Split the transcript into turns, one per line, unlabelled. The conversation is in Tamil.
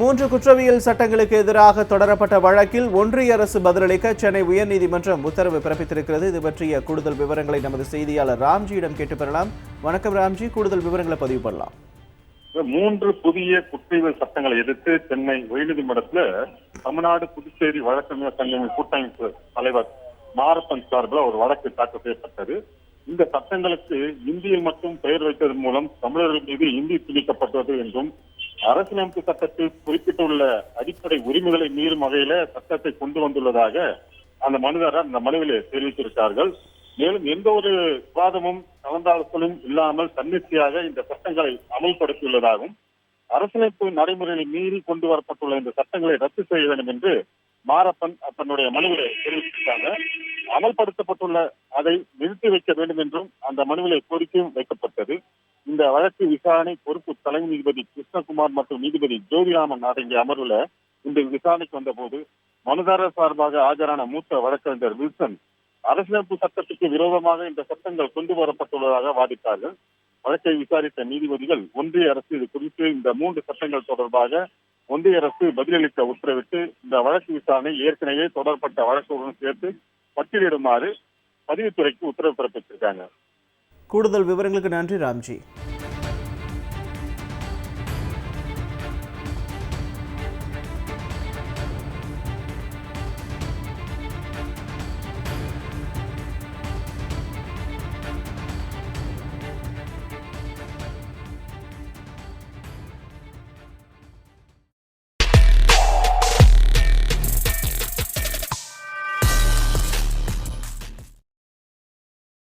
மூன்று குற்றவியல் சட்டங்களுக்கு எதிராக தொடரப்பட்ட வழக்கில் ஒன்றிய அரசு பதிலளிக்க சென்னை உயர்நீதிமன்றம் உத்தரவு பிறப்பித்திருக்கிறது. இது பற்றிய கூடுதல் விவரங்களை நமது செய்தியாளர் ராம்ஜியிடம் கேட்டு பெறலாம். வணக்கம் ராம்ஜி கூடுதல் விவரங்களை பதிவு பண்ணலாம்.
மூன்று புதிய குற்றவியல் சட்டங்களை எதிர்த்து சென்னை உயர்நீதிமன்றத்துல தமிழ்நாடு புதுச்சேரி வழக்கறிஞர் சங்கங்களின் கூட்டமைப்பு தலைவர் மாரப்பன் சார்பில் ஒரு வழக்கு தாக்கல் செய்யப்பட்டது. இந்த சட்டங்களுக்கு இந்தியில் மட்டும் பெயர் வைத்ததன் மூலம் தமிழர்கள் மீது இந்தி திணிக்கப்பட்டது என்றும் அரசியலமைப்பு சட்டத்தில் குறிப்பிட்டுள்ள அடிப்படை உரிமைகளை மீறும் வகையில சட்டத்தை கொண்டு வந்துள்ளதாக அந்த மனுதாரர் அந்த மனுவிலே தெரிவித்திருக்கிறார்கள். மேலும் எந்த ஒரு விவாதமும் கலந்தாலோசனும் இல்லாமல் தன்னிச்சையாக இந்த சட்டங்களை அமல்படுத்தியுள்ளதாகவும் அரசியலமைப்பு நடைமுறைகளை மீறி கொண்டு வரப்பட்டுள்ள இந்த சட்டங்களை ரத்து செய்ய வேண்டும் என்று மாரப்பன் தன்னுடைய மனுவிலே தெரிவித்திருக்காங்க அமல்படுத்தப்பட்டுள்ள அதை நிறுத்தி வைக்க வேண்டும் என்றும் அந்த மனுவிலை கோரிக்கையும் வைக்கப்பட்டது. இந்த வழக்கு விசாரணை பொறுப்பு தலைமை நீதிபதி கிருஷ்ணகுமார் மற்றும் நீதிபதி ஜோதிராமன் அடங்கிய அமர்வுல இந்த விசாரணைக்கு வந்தபோது மனுதாரர் சார்பாக ஆஜரான மூத்த வழக்கறிஞர் வில்சன் அரசியலமைப்பு சட்டத்துக்கு விரோதமாக இந்த சட்டங்கள் கொண்டு வரப்பட்டுள்ளதாக வாதிட்டார்கள். வழக்கை விசாரித்த நீதிபதிகள் ஒன்றிய அரசு இது குறித்து இந்த மூன்று சட்டங்கள் தொடர்பாக ஒன்றிய அரசு பதிலளிக்க உத்தரவிட்டு இந்த வழக்கு விசாரணை ஏற்கனவே தொடரப்பட்ட வழக்குடன் சேர்த்து பட்டியலிடுமாறு பதிவுத்துறைக்கு உத்தரவு பிறப்பித்திருக்காங்க.
கூடுதல் விவரங்களுக்கு நன்றி ராம்ஜி.